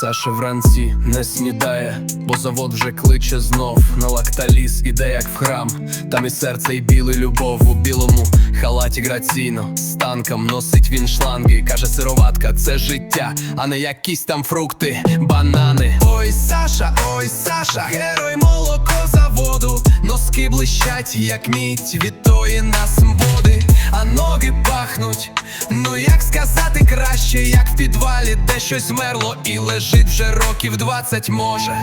Саша вранці не снідає, бо завод вже кличе знов на лакталіз, іде як в храм. Там і серце, і білий любов у білому халаті граційно. З танком носить він шланги. Каже, сироватка, це життя, а не якісь там фрукти, банани. Ой, Саша, ой, Саша, герой молокозаводу. Носки блищать, як мідь від тої нас ноги пахнуть. Ну як сказати краще, як в підвалі, де щось мерло і лежить вже років двадцять може.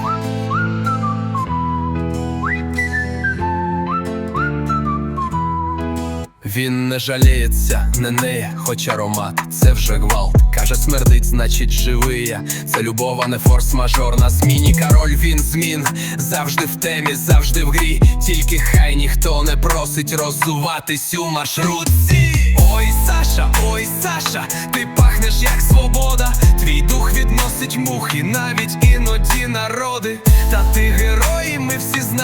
Він не жаліється, не неє, хоч аромат, це вже гвалт. Каже, смердить, значить живий я. Це любов, а не форс-мажор на зміні. Король він змін, завжди в темі, завжди в грі. Тільки хай ніхто не просить роззуватись у маршрутці. Ой, Саша, ой, Саша, ти пахнеш як свобода. Твій дух відносить мухи, навіть іноді народи. Та ти герой, ми всі знаєм,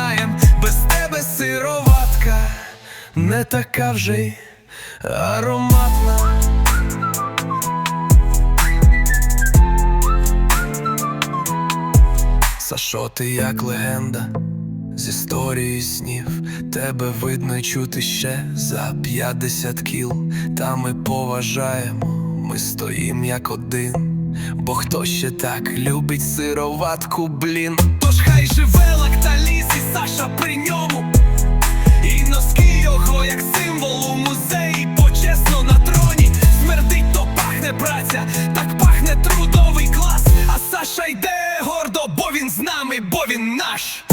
така вже й ароматна. Сашо, ти як легенда з історії снів, тебе видно й чути ще за 50 кіл. Та ми поважаємо, ми стоїм як один. Бо хто ще так любить сироватку, блін. Тож хай живе лакталіз пахне праця, так пахне трудовий клас, а Саша йде гордо, бо він з нами, бо він наш.